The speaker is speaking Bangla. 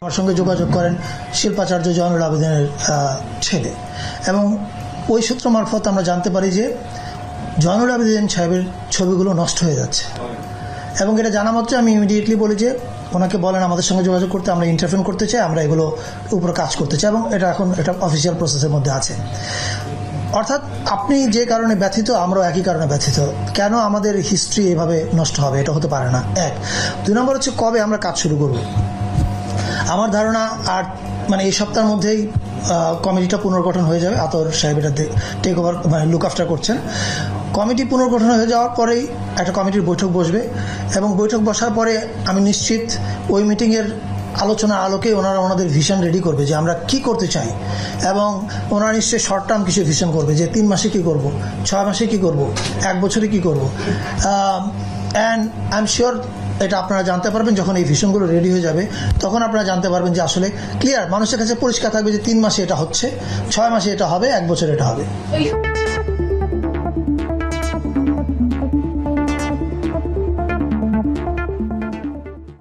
আমার সঙ্গে যোগাযোগ করেন শিল্পাচার্য জয়নুল আবেদিনের ছেলে। এবং ওই সূত্র মারফত আমরা জানতে পারি যে জয়নুল আবেদিন সাহেবের ছবিগুলো নষ্ট হয়ে যাচ্ছে। এবং এটা জানা মাত্র আমি ইমিডিয়েটলি বলি যে ওনাকে বলেন আমাদের সঙ্গে যোগাযোগ করতে, আমরা ইন্টারফেন করতে চাই, আমরা এগুলো উপরে কাজ করতে চাই এবং এটা এখন এটা অফিসিয়াল প্রসেসের মধ্যে আছে। অর্থাৎ আপনি যে কারণে ব্যথিত, আমরাও একই কারণে ব্যথিত। কেন আমাদের হিস্ট্রি এভাবে নষ্ট হবে? এটা হতে পারে না। এক। দুই নম্বর হচ্ছে কবে আমরা কাজ শুরু করব? আমার ধারণা আর মানে এই সপ্তাহের মধ্যেই কমিটিটা পুনর্গঠন হয়ে যাবে, আতর সাহেব এটা টেক ওভার মানে লুক আফটার করছেন। কমিটি পুনর্গঠন হয়ে যাওয়ার পরেই একটা কমিটির বৈঠক বসবে এবং বৈঠক বসার পরে আমি নিশ্চিত ওই মিটিংয়ের আলোচনার আলোকে ওনারা ওনাদের ভিশন রেডি করবে যে আমরা কি করতে চাই এবং ওনারা নিশ্চয়ই শর্ট টার্ম কিছু ভিশন করবে যে তিন মাসে কি করব, ছয় মাসে কি করব, এক বছরে কি করব। অ্যান্ড আই এম শিওর এটা আপনারা জানতে পারবেন যখন এই ভিশনগুলো রেডি হয়ে যাবে, তখন আপনারা জানতে পারবেন যে আসলে ক্লিয়ার মানুষের কাছে পরিষ্কার থাকবে যে তিন মাসে এটা হচ্ছে, ছয় মাসে এটা হবে, এক বছর এটা হবে।